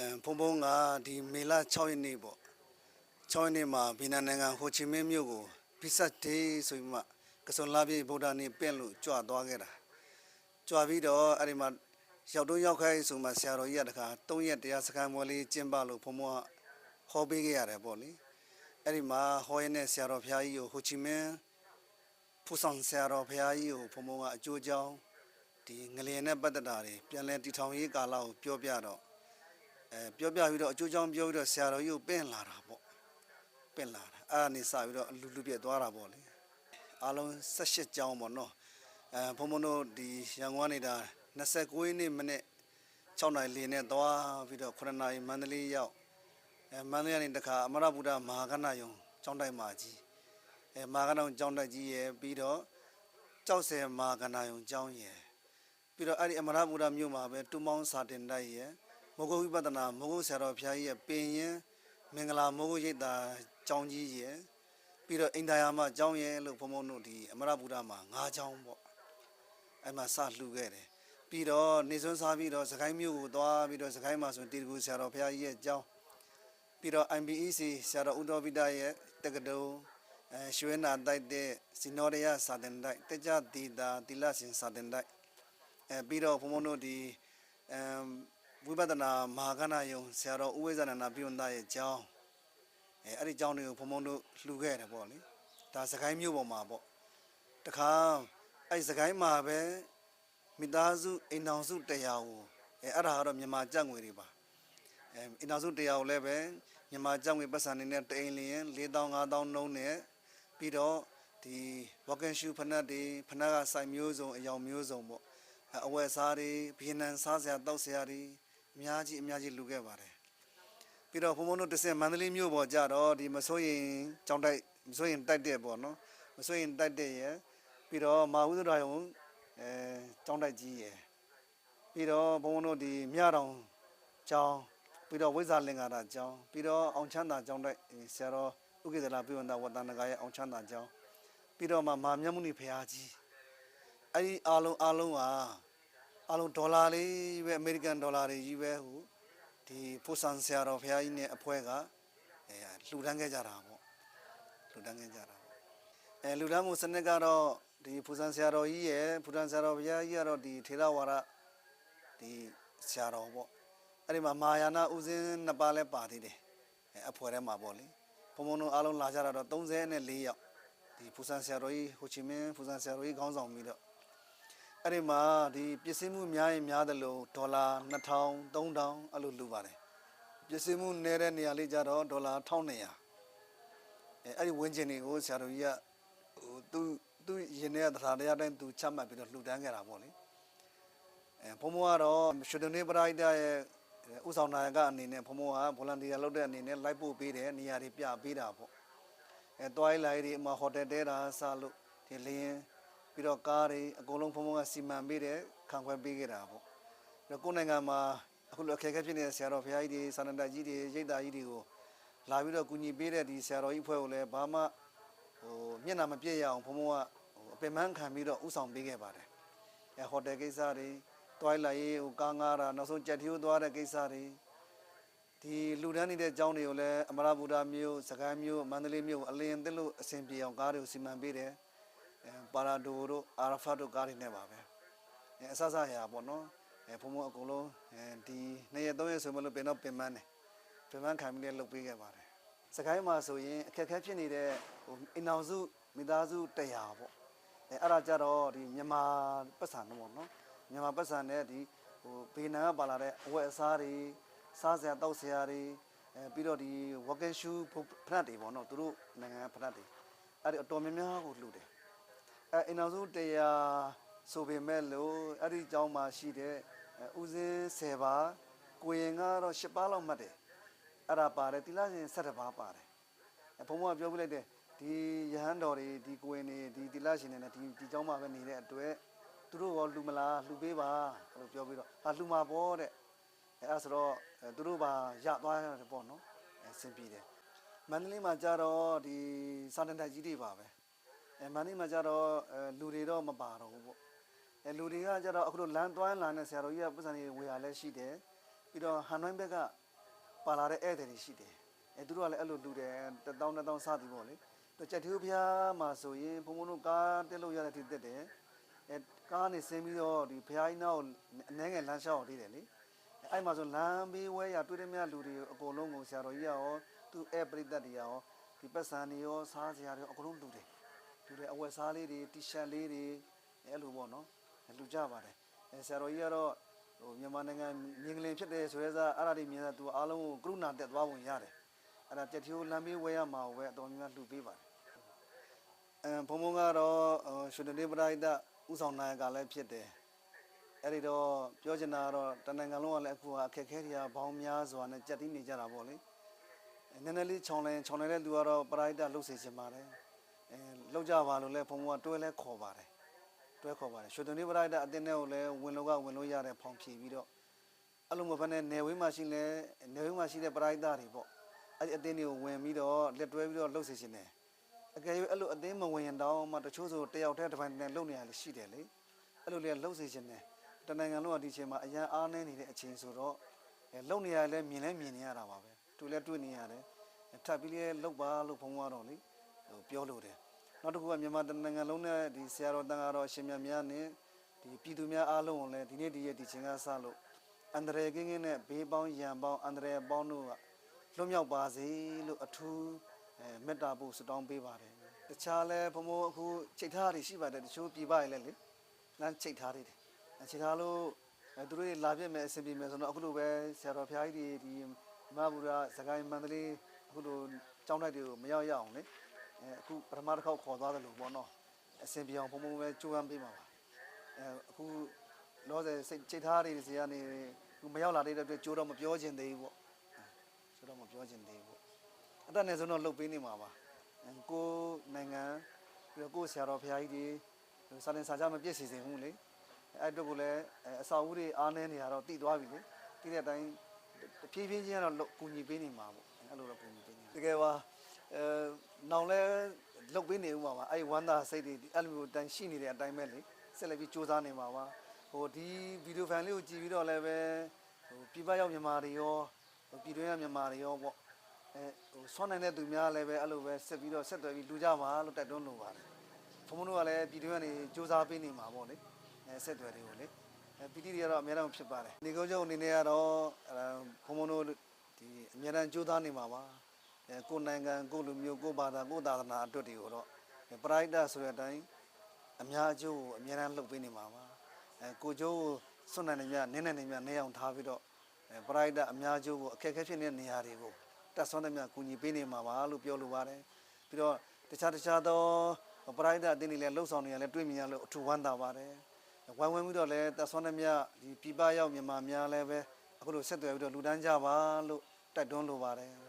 အဲဖုံဖုံကဒီမေလ6ရက်နေ့ပေါ့6ရက်နေ့မှာဗီယက်နမ်နိုင်ငံဟိုချီမင်းမြို့ကိုဗီဆက်ဒေးဆိုပြီးမှကစွန်လာပြေဗုဒ္ဓနေ့ပြင့်လို့ကြွသွားခဲ့တာကြွပြီးတော့အဲ့ဒီမှာရောက်တော့ရောက်ခိုင်းဆိုမှဆရာတော်ကြီးကတခါ3ရက်တရားစခန်းပွဲလေးကျင်းပလို့ဖုံဖုံကဟောပေးခဲ့ရတယ်ပေါ့လေအဲ့ဒီမှာဟောရင်းနဲ့ဆရာတော်ဘုရားကြီးကိုဟိုချီမင်းဖူဆောင်ဆရာတော်ဘုရားကြီးကိုဖုံဖုံကအကျိုးကြောင်းဒီငလျင်နဲ့ပတ်သက်တာတွေပြန်လဲတီထောင်ရေးကာလကိုပြောပြတော့ အဲပြောပြပြီးတော့အကျိုးကြောင့်ပြောပြီးတော့ဆရာတော်ကြီးကိုပင့်လာတာပေါ့ပင့်လာတာအဲ့ဒါနေစပြီးတော့အလူလူပြည့်သွားတာပေါ့လေအားလုံး18ကျောင်းပေါ့နော်အဲဘုံဘုံတို့ဒီရန်ကုန်ကနေဒါ29ရက်နေ့မနေ့6နိုင်လေးနဲ့သွားပြီးတော့9နာရီမန္တလေးရောက်အဲမန္တလေးကနေတခါအမရဗုဒ္ဓမဟာကဏယုံကျောင်းတိုက်မှာကြီးအဲမဟာကဏယုံကျောင်းတိုက်ကြီးရယ်ပြီးတော့ကြောက်စဲမဟာကဏယုံကျောင်းရယ်ပြီးတော့အဲ့ဒီအမရဗုဒ္ဓမြို့မှာပဲတူမောင်းစာတင်တိုက်ရဲ့ မဂုတ်ဝိပဿနာမဂုတ်ဆရာတော်ဘုရားကြီးရဲ့ပင်ရင်မင်္ဂလာမဂုတ်ရိပ်သာကျောင်းကြီးရဲ့ပြီးတော့အိန္ဒာယာမကျောင်းရဲ့လို့ဘုံဘုံတို့ဒီအမရဗုဒ္ဓမှာ၅ကျောင်းပေါ့အဲ့မှာစလှူခဲ့တယ်ပြီးတော့နေစွန်းစားပြီးတော့စကိုင်းမြို့ကိုသွားပြီးတော့စကိုင်းမှာဆိုတီတကူဆရာတော်ဘုရားကြီးရဲ့ကျောင်းပြီးတော့ MBEC ဆရာတော်ဦးတော်ဗိဒရဲ့တက္ကသိုလ်အဲရွှေနာတိုက်တဲ့စီနောရယစာတင်တိုက်တကြတီတာတိလရှင်စာတင်တိုက်အဲပြီးတော့ဘုံဘုံတို့ဒီအမ် ဝိပဿနာမဟာကဏယုံဆရာတော်ဥဝိဇ္ဇနာနာပြုံသားရဲ့ကျောင်းအဲအဲ့ဒီကျောင်းတွေကိုဘုံဘုံတို့လှူခဲ့တယ်ပေါ့လေဒါစကိုင်းမြို့ပေါ်မှာပေါ့တခါအဲ့စကိုင်းမှာပဲမိသားစုအိမ်တော်စုတရားကိုအဲအဲ့ဒါကတော့မြန်မာကြက်ငွေတွေပါအဲအိမ်တော်စုတရားကိုလည်းပဲမြန်မာကြက်ငွေပတ်စံနေနဲ့တအိမ်လျင်4000 5000နှုန်းနဲ့ပြီးတော့ဒီ walking shoe ဖနက်တွေဖနက်ကစိုက်မျိုးစုံအယောင်မျိုးစုံပေါ့အဝယ်စားတွေဗီယက်နမ်စားစရာတောက်စရာတွေ အများကြီးအများကြီးလူခဲ့ပါတယ်ပြီးတော့ဘုံဘုံတို့တစ်စင်မန္တလေးမြို့ပေါ်ကြတော့ဒီမစိုးရင်ကြောင်းတိုက်မစိုးရင်တိုက်တဲ့ပေါ့နော်မစိုးရင်တိုက်တဲ့ရယ်ပြီးတော့မာဝုဒ္ဒရာယုံအဲကြောင်းတိုက်ကြီးရယ်ပြီးတော့ဘုံဘုံတို့ဒီမြတောင်ကျောင်းပြီးတော့ဝိဇာလင်္ကာတာကျောင်းပြီးတော့အောင်ချမ်းသာကျောင်းတိုက်ဆရာတော်ဥက္ကေသလာပြဝန္တာဝတ္တနဂါရဲ့အောင်ချမ်းသာကျောင်းပြီးတော့မှမာမြတ်မုနိဖရာကြီးအဲ့ဒီအားလုံးအားလုံးက အားလုံးဒေါ်လာလေးပဲအမေရိကန်ဒေါ်လာတွေကြီးပဲဟိုဒီဖိုဆန်ဆရာတော်ဘုရားကြီးနဲ့အဖွဲကအဲလှူဒန်းခဲ့ကြတာပေါ့လှူဒန်းခဲ့ကြတာပေါ့အဲလှူဒန်းမှုစနစ်ကတော့ဒီဖိုဆန်ဆရာတော်ကြီးရဲ့ဖိုဆန်ဆရာတော်ဘုရားကြီးကတော့ဒီထေရဝါဒဒီဆရာတော်ပေါ့အဲ့ဒီမှာမာယာနာဥစဉ်နှစ်ပါးလဲပါသေးတယ်အဲအဖွဲထဲမှာပေါ့လေဘုံဘုံတို့အားလုံးလာကြတာတော့34ယောက်ဒီဖိုဆန်ဆရာတော်ကြီးဟိုချီမင်းဖိုဆန်ဆရာတော်ကြီးခေါင်းဆောင်ပြီးတော့ အဲ့ဒီမှာဒီပစ္စည်းမှုများရင်များတယ်လို့ဒေါ်လာ2000 3000အဲ့လိုလူပါတယ်ပစ္စည်းမှုနည်းတဲ့နေရာလေးကြတော့ဒေါ်လာ1200အဲအဲ့ဒီဝင်းကျင်တွေကိုဆရာတော်ကြီးကဟိုသူသူရင်ထဲကတရားတရားတိုင်းသူချမှတ်ပြီးတော့လှူဒန်းခဲ့တာပေါ့လေအဲဘုံဘုံကတော့ရှုဒနေပရိဒရဲ့ဥဆောင်နာယကအနေနဲ့ဘုံဘုံကဗော်လန်တီယာလုပ်တဲ့အနေနဲ့လိုက်ပို့ပေးတယ်နေရာတွေပြပေးတာပေါ့အဲတွိုင်းလိုက်တွေအမဟိုတယ်တဲတာစလို့ဒီလင်း ပြီးတော့ကားတွေအကုန်လုံးဖုံဖုံကစီမံပေးတယ်ခံခွဲပေးခဲ့တာပေါ့ပြီးတော့ကိုယ်နိုင်ငံမှာအခုလိုအခက်အခဲဖြစ်နေတဲ့ဆရာတော်ဘုရားကြီးတွေစာနန္ဒကြီးတွေရိတ်တာကြီးတွေကိုလာပြီးတော့ကူညီပေးတဲ့ဒီဆရာတော်ကြီးဖွဲ့ကိုလည်းဘာမှဟိုမျက်နှာမပြည့်ရအောင်ဖုံဖုံကဟိုအပင်ပန်းခံပြီးတော့ဥဆောင်ပေးခဲ့ပါတယ်အဲဟိုတယ်ကိစ္စတွေတွိုင်းလိုက်ရေးဟိုကားငားတာနောက်ဆုံးကြက်ထီကိုသွားတဲ့ကိစ္စတွေဒီလူတန်းနေတဲ့ကျောင်းတွေကိုလည်းအမရဗုဒ္ဓမြို့စကိုင်းမြို့မန္တလေးမြို့အလင်းသစ်လို့အစဉ်ပြေအောင်ကားတွေကိုစီမံပေးတယ် အဲပါရာဒိုတို့အာရဖတ်တို့ကားတွေနဲ့ပါပဲအဲအဆဆရာပေါ့နော်အဲဘုံဘုံအကုန်လုံးအဲဒီနှစ်ရက်သုံးရက်ဆိုမလို့ပင်တော့ပင်မန်းတယ်ပင်မန်းခံပြီးလည်းလုပ်ပေးခဲ့ပါတယ်စကိုင်းမှာဆိုရင်အခက်အခဲဖြစ်နေတဲ့ဟိုအင်အောင်စုမိသားစုတရားပေါ့အဲအဲ့ဒါကြတော့ဒီမြန်မာပတ်စံတော့ပေါ့နော်မြန်မာပတ်စံနဲ့ဒီဟိုဘေးနံကပါလာတဲ့အဝတ်အစားတွေစားစရာတောက်စရာတွေအဲပြီးတော့ဒီ walking shoe ဖနတ်တွေပေါ့နော်သူတို့နိုင်ငံဖနတ်တွေအဲ့ဒီအတော်များများကိုလှူတယ် အဲအင်အောင်စုတရားဆိုပေမဲ့လို့အဲ့ဒီအကြောင်းမှာရှိတဲ့အဲဦးစင်း10ပါးကိုရင်ကတော့10ပါးလောက်မှတ်တယ်အဲ့ဒါပါတယ်တိလရှင်17ပါးပါတယ်အဲဘုံဘုံကပြောပြလိုက်တယ်ဒီယဟန်တော်တွေဒီကိုရင်တွေဒီတိလရှင်တွေနဲ့ဒီဒီအကြောင်းမှာပဲနေတဲ့အတွက်သူတို့ရောလှူမလားလှူပေးပါအဲ့လိုပြောပြီးတော့ဟာလှူမှာပေါ့တဲ့အဲအဲ့ဒါဆိုတော့အဲသူတို့ပါရသွားတယ်ပေါ့နော်အဲဆင်ပြေတယ်မန္တလေးမှာကြတော့ဒီစာတန်တက်ကြီးတွေပါပဲ အဲမန္တလေးမှာကျတော့အဲလူတွေတော့မပါတော့ဘူးပေါ့အဲလူတွေကကျတော့အခုလိုလမ်းသွားလမ်းနဲ့ဆရာတော်ကြီးကပတ်စံတွေဝေရလဲရှိတယ်ပြီးတော့ဟန်နွိုင်းဘက်ကပါလာတဲ့ဧည့်သည်တွေရှိတယ်အဲသူတို့ကလည်းအဲ့လိုလူတယ်တစ်တောင်းတစ်တောင်းစသည်ပေါ့လေသူကြက်သေးဘုရားမှာဆိုရင်ဘုံဘုံတို့ကားတက်လို့ရတဲ့ထိတက်တယ်အဲကားနေဆင်းပြီးတော့ဒီဘုရားကြီးနောက်အနှဲငယ်လမ်းလျှောက်အောင်သေးတယ်လေအဲ့မှာဆိုလမ်းဘေးဝဲရတွေ့တဲ့မြလူတွေအကုန်လုံးကိုဆရာတော်ကြီးကရောသူဧည့်ပရိသတ်တွေရောဒီပတ်စံတွေရောစားစရာတွေရောအကုန်လုံးလူတယ် လူတယ်အဝတ်စားလေးတွေတီရှပ်လေးတွေအဲ့လိုပေါ့နော်လူကြပါတယ်အဲဆရာတော်ကြီးကတော့ဟိုမြန်မာနိုင်ငံမြင်ကလင်ဖြစ်တယ်ဆိုရဲစားအဲ့ဒါတွေမြင်တဲ့သူအားလုံးကိုကရုဏာတက်သွားပုံရတယ်အဲ့ဒါတက် thiếu လမ်းမေးဝဲရမှာဝဲအတော်များများလှူပေးပါတယ်အဲဘုံဘုံကတော့ဟိုရှင်နေပရိဒဥဆောင်နိုင်ကလည်းဖြစ်တယ်အဲ့ဒီတော့ပြောချင်တာကတော့တနင်္ဂနွေလုံးကလည်းအခုကအခက်အခဲတွေကဘောင်းများစွာနဲ့ကြက်တီးနေကြတာပေါ့လေနည်းနည်းလေးခြုံလဲခြုံနေတဲ့သူကတော့ပရိဒလှုပ်စေချင်ပါတယ် အဲလှုပ်ကြပါလို့လဲဘုံဘုံကတွဲလဲခေါ်ပါတယ်တွဲခေါ်ပါတယ်ရွှေတုံလေးပရိုက်တာအတင်းနဲ့ကိုလည်းဝင်လို့ကဝင်လို့ရတဲ့ဖောင်ဖြည့်ပြီးတော့အဲ့လိုမဟုတ်ဘဲနဲ့နေဝင်းမှာရှိလဲနေဝင်းမှာရှိတဲ့ပရိုက်တာတွေပေါ့အဲ့ဒီအတင်းတွေကိုဝင်ပြီးတော့လက်တွဲပြီးတော့လှုပ်စေခြင်းတယ်အကယ်၍အဲ့လိုအတင်းမဝင်ရင်တောင်မှတချို့ဆိုတယောက်တည်းတစ်ပိုင်းနဲ့လှုပ်နေရလေရှိတယ်လေအဲ့လိုလေလှုပ်စေခြင်းတယ်တနိုင်ငံလုံးကဒီချိန်မှာအရန်အားနေနေတဲ့အချိန်ဆိုတော့အဲလှုပ်နေရလဲမြင်လဲမြင်နေရတာပါပဲတွေ့လဲတွေ့နေရတယ်ထပ်ပြီးလဲလှုပ်ပါလို့ဖုံးသွားတော့လေ ဟိုပြောလို့တယ်နောက်တစ်ခုကမြန်မာတနိုင်ငံလုံးနဲ့ဒီဆရာတော်တန်ဃာတော်အရှင်မြတ်များနဲ့ဒီပြည်သူများအားလုံးကိုလည်းဒီနေ့ဒီရက်ဒီချိန်ကစလို့အန္တရာယ်ကင်းကင်းနဲ့ဘေးပေါင်းရန်ပေါင်းအန္တရာယ်ပေါင်းတို့ကလွတ်မြောက်ပါစေလို့အထူးအဲမေတ္တာပို့ဆုတောင်းပေးပါတယ်တခြားလဲဘုံဘုံအခုချိတ်ထားတွေရှိပါတယ်တချို့ပြပရလဲလေလမ်းချိတ်ထားတွေတယ်အဲချိတ်ထားလို့အဲသူတို့တွေလာပြည့်မယ်အဆင်ပြေမယ်ဆိုတော့အခုလိုပဲဆရာတော်ဖျားကြီးတွေဒီမဟာဗုဒ္ဓစကိုင်းမန္တလေးအခုလိုကျောင်းတိုက်တွေကိုမရောက်ရအောင်လေ အဲအခုပထမတစ်ခေါက်ခေါ်သွားတယ်လို့ပေါ့နော်အစင်ပြောင်ဘုံဘုံပဲကြိုးပမ်းပေးမှာပါအဲအခုလောဆယ်စိတ်ချိတ်ထားတွေစီကနေသူမရောက်လာတဲ့အတွက်ကြိုးတော့မပြောချင်သေးဘူးပေါ့ကြိုးတော့မပြောချင်သေးဘူးအတက်နဲ့ဆိုတော့လှုပ်ပေးနေမှာပါအဲကိုယ်နိုင်ငံပြီးတော့ကိုယ်ဆရာတော်ဖရာကြီးတွေစာတင်စာကြမပြည့်စည်စင်ဘူးလေအဲ့အတွက်ကိုလည်းအဲအစာအုပ်တွေအားနေနေရတော့တည်သွားပြီလေတည်တဲ့အတိုင်းတဖြည်းဖြည်းချင်းကတော့လုပ်ကူညီပေးနေမှာပေါ့အဲ့လိုတော့ကူညီပေးနေတကယ်ပါ အဲနောင်လဲလုတ်ပေးနေဦးမှာပါအဲ့ဝမ်းသာစိတ်တွေအဲ့လိုမျိုးတန်ရှိနေတဲ့အတိုင်းပဲလေဆက်လက်ပြီးစူးစမ်းနေမှာပါဟိုဒီဗီဒီယိုဖိုင်လေးကိုကြည့်ပြီးတော့လည်းပဲဟိုပြပရောက်မြန်မာတွေရောဟိုပြည်တွင်းရမြန်မာတွေရောပေါ့အဲဟိုဆွမ်းနိုင်တဲ့သူများလည်းပဲအဲ့လိုပဲဆက်ပြီးတော့ဆက်သွယ်ပြီးလူကြပါလို့တိုက်တွန်းလိုပါတယ်ဘုံဘုံတို့ကလည်းပြည်တွင်းကနေစူးစမ်းပေးနေမှာပေါ့လေအဲဆက်သွယ်တွေကိုလေအဲပီတိတွေကတော့အများအားဖြစ်ပါတယ်နေကုန်းချုပ်အနေနဲ့ကတော့အဲဘုံဘုံတို့ဒီအများအားစူးစမ်းနေမှာပါအဲ ကိုယ်နိုင်ငံကိုယ်လူမျိုးကိုယ်ဘာသာကိုယ်သာသနာအတွက်တွေကိုတော့ပရိုက်တာဆိုတဲ့အတိုင်းအများအကျိုးကိုအများအားလှုပ်ပေးနေမှာပါအဲကိုကျိုးကိုစွန့်နိုင်နေမြနင်းနိုင်နေမြနေအောင်ထားပြီးတော့အဲပရိုက်တာအများအကျိုးကိုအခက်အခဲဖြစ်နေတဲ့နေရာတွေကိုတက်ဆွမ်းတဲ့မြကူညီပေးနေမှာပါလို့ပြောလိုပါတယ်ပြီးတော့တခြားတခြားသောပရိုက်တာအတင်းတွေလည်းလှုပ်ဆောင်နေရလဲတွေ့မြင်ရလို့အထူးဝမ်းသာပါတယ်ဝိုင်းဝန်းပြီးတော့လည်းတက်ဆွမ်းတဲ့မြဒီပြပရောက်မြန်မာများလည်းပဲအခုလိုဆက်သွယ်ပြီးတော့လူတန်းကြပါလို့တိုက်တွန်းလိုပါတယ်